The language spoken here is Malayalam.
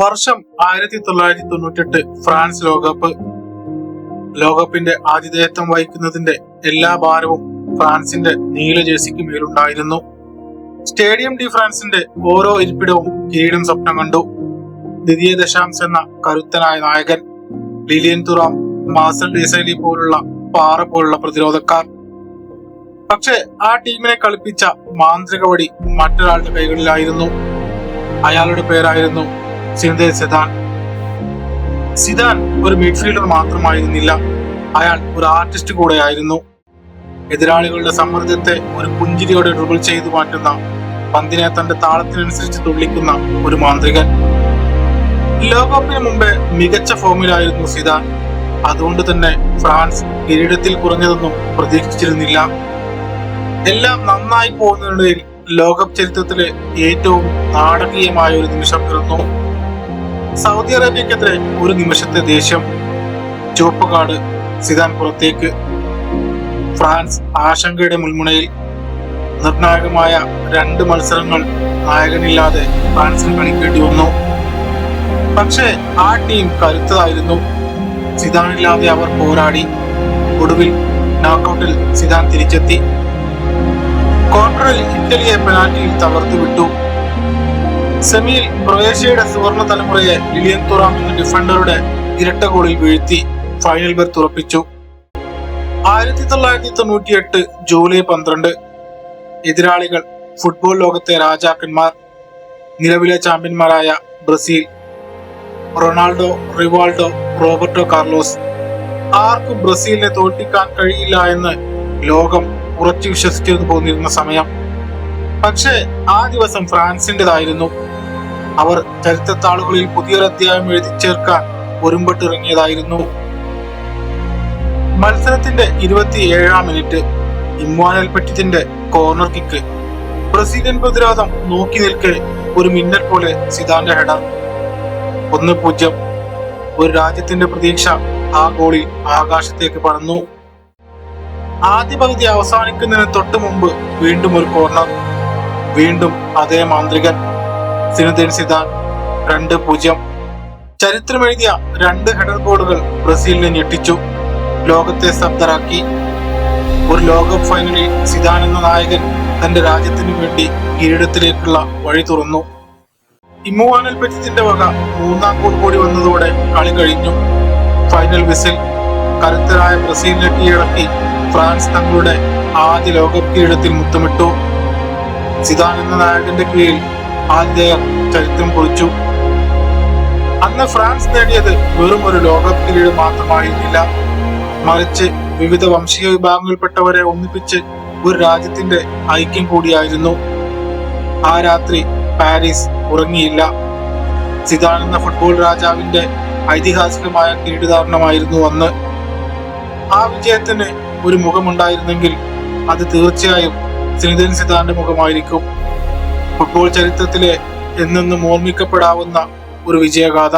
വർഷം ആയിരത്തി തൊള്ളായിരത്തി തൊണ്ണൂറ്റെട്ട് ഫ്രാൻസ് ലോകകപ്പ് ലോകകപ്പിന്റെ ആതിഥേയത്വം വഹിക്കുന്നതിന്റെ എല്ലാ ഭാരവും ഫ്രാൻസിന്റെ നീല ജേഴ്സിക്ക് മേലുണ്ടായിരുന്നു. സ്റ്റേഡിയം ഡി ഫ്രാൻസിന്റെ ഓരോ ഇരിപ്പിടവും കിരീടം സ്വപ്നം കണ്ടു. ദ്വിതീയ ദശാംശ എന്ന കരുത്തനായ നായകൻ ലിലിയൻ തുറാം മാസൽ ഡിസൈലി പോലുള്ള പാറ പോലുള്ള പ്രതിരോധക്കാർ. പക്ഷെ ആ ടീമിനെ കളിപ്പിച്ച മാന്ത്രികവടി മറ്റൊരാളുടെ കൈകളിലായിരുന്നു. അയാളുടെ പേരായിരുന്നു സിദാൻ സിദാൻ ഒരു മിഡ്ഫീൽഡർ മാത്രമായിരുന്നില്ല. അയാൾ ഒരു ആർട്ടിസ്റ്റ് കൂടെ ആയിരുന്നു എതിരാളികളുടെ സമ്മർദ്ദത്തെ ഒരു പുഞ്ചിരിയോടെ ഡ്രിബിൾ ചെയ്തു മാറ്റുന്ന പന്തിനെ തന്റെ താളത്തിനനുസരിച്ച് തുള്ളിക്കുന്ന ഒരു മാന്ത്രികൻ. ലോകകപ്പിന് മുമ്പേ മികച്ച ഫോമിലായിരുന്നു സിദാൻ അതുകൊണ്ട് തന്നെ ഫ്രാൻസ് കിരീടത്തിൽ കുറഞ്ഞതൊന്നും പ്രതീക്ഷിച്ചിരുന്നില്ല. എല്ലാം നന്നായി പോകുന്നതിനിടയിൽ ലോകകപ്പ് ചരിത്രത്തിലെ ഏറ്റവും നാടകീയമായ ഒരു നിമിഷം പിറന്നു സൗദി അറേബ്യക്കെതിരെ ഒരു നിമിഷത്തെ ദേഷ്യം. ചുവപ്പ് കാർഡ് സിദാൻ പുറത്തേക്ക് ഫ്രാൻസ് ആശങ്കയുടെ മുൾമുനയിൽ നിർണായകമായ രണ്ട് മത്സരങ്ങൾ നായകനില്ലാതെ ഫ്രാൻസിന് കളിക്കേണ്ടി വന്നു. പക്ഷേ ആ ടീം കരുത്തതായിരുന്നു. സിദാനില്ലാതെ അവർ പോരാടി. ഒടുവിൽ നോക്കൌട്ടിൽ സിദാൻ തിരിച്ചെത്തി. ക്വാർട്ടറിൽ ഇറ്റലിയെ പെനാൽറ്റിയിൽ തകർത്തു വിട്ടു സെമിയിൽ ക്രൊയേഷ്യയുടെ സുവർണ തലമുറയെ ലിലിയൻ തുറാം എന്ന ഡിഫൻഡറുടെ ഇരട്ട ഗോളിൽ വീഴ്ത്തി ഫൈനൽ ബെർത്ത് ഉറപ്പിച്ചു ആയിരത്തി തൊള്ളായിരത്തി തൊണ്ണൂറ്റി എട്ട് ജൂലൈ പന്ത്രണ്ട് എതിരാളികൾ ഫുട്ബോൾ ലോകത്തെ രാജാക്കന്മാർ നിലവിലെ ചാമ്പ്യന്മാരായ Brazil Ronaldo Rivaldo Roberto Carlos. ആർക്കും ബ്രസീലിനെ തോൽപ്പിക്കാൻ കഴിയില്ല എന്ന് ലോകം ഉറച്ചു വിശ്വസിച്ചിരുന്നു പോന്നിരുന്ന സമയം. പക്ഷേ ആ ദിവസം ഫ്രാൻസിന്റേതായിരുന്നു അവർ ചരിത്രത്താളുകളിൽ പുതിയൊരു അധ്യായം എഴുതി ചേർക്കാൻ ഒരുമ്പെട്ടിറങ്ങിയതായിരുന്നു. മത്സരത്തിന്റെ ഇരുപത്തിയേഴാം മിനിറ്റ് ഇമ്മാനുവൽ പെറ്റിത്തിന്റെ കോർണർ കിക്ക് ബ്രസീലിയൻ പ്രതിരോധം നോക്കി നിൽക്കെ ഒരു മിന്നൽ പോലെ സിദാന്റെ ഹെഡർ ഒന്ന് പൂജ്യം. ഒരു രാജ്യത്തിന്റെ പ്രതീക്ഷ ആ ഗോളിൽ ആകാശത്തേക്ക് പറന്നു ആദ്യ പകുതി അവസാനിക്കുന്നതിന് തൊട്ട് മുമ്പ് വീണ്ടും ഒരു കോർണർ വീണ്ടും അതേ മാന്ത്രികൻ. സിനുദ്ദീൻ സിദാൻ രണ്ട് പൂജ്യം. ചരിത്രമെഴുതിയ രണ്ട് ഹെഡർ ഗോളുകൾ ബ്രസീലിനെ ഞെട്ടിച്ചു. ലോകത്തെ സ്തബ്ധരാക്കി. ഒരു ലോകകപ്പ് ഫൈനലിൽ സിദാൻ എന്ന നായകൻ തന്റെ രാജ്യത്തിനു വേണ്ടി കിരീടത്തിലേക്കുള്ള വഴി തുറന്നു. ഇമ്മുവാനൽ പെറ്റിന്റെ വക മൂന്നാം ഗോൾ കൂടി വന്നതോടെ കളി കഴിഞ്ഞു. ഫൈനൽ വിസിൽ കരുത്തരായ ബ്രസീലിനെ കീഴടക്കി ഫ്രാൻസ് തങ്ങളുടെ ആദ്യ ലോകകപ്പ് കിരീടത്തിൽ മുത്തമിട്ടു. സിദാൻ എന്ന നായകന്റെ കീഴിൽ ആതിഥേയർ ചരിത്രം കുറിച്ചു. അന്ന് ഫ്രാൻസ് നേടിയത് വെറും ഒരു ലോകകപ്പ് കിരീടം മാത്രമായിരുന്നില്ല. മറിച്ച് വിവിധ വംശീയ വിഭാഗങ്ങളിൽപ്പെട്ടവരെ ഒന്നിപ്പിച്ച് ഒരു രാജ്യത്തിന്റെ ഐക്യം കൂടിയായിരുന്നു. ആ രാത്രി പാരീസ് ഉറങ്ങിയില്ല. സിദാൻ എന്ന ഫുട്ബോൾ രാജാവിന്റെ ഐതിഹാസികമായ കിരീടധാരണമായിരുന്നു അന്ന്. ആ വിജയത്തിന് ഒരു മുഖമുണ്ടായിരുന്നെങ്കിൽ അത് തീർച്ചയായും സിനിതൻ സിദാന്റെ മുഖമായിരിക്കും. ഫുട്ബോൾ ചരിത്രത്തിലെ എന്നെന്നും ഓർമ്മിക്കപ്പെടാവുന്ന ഒരു വിജയഗാഥ.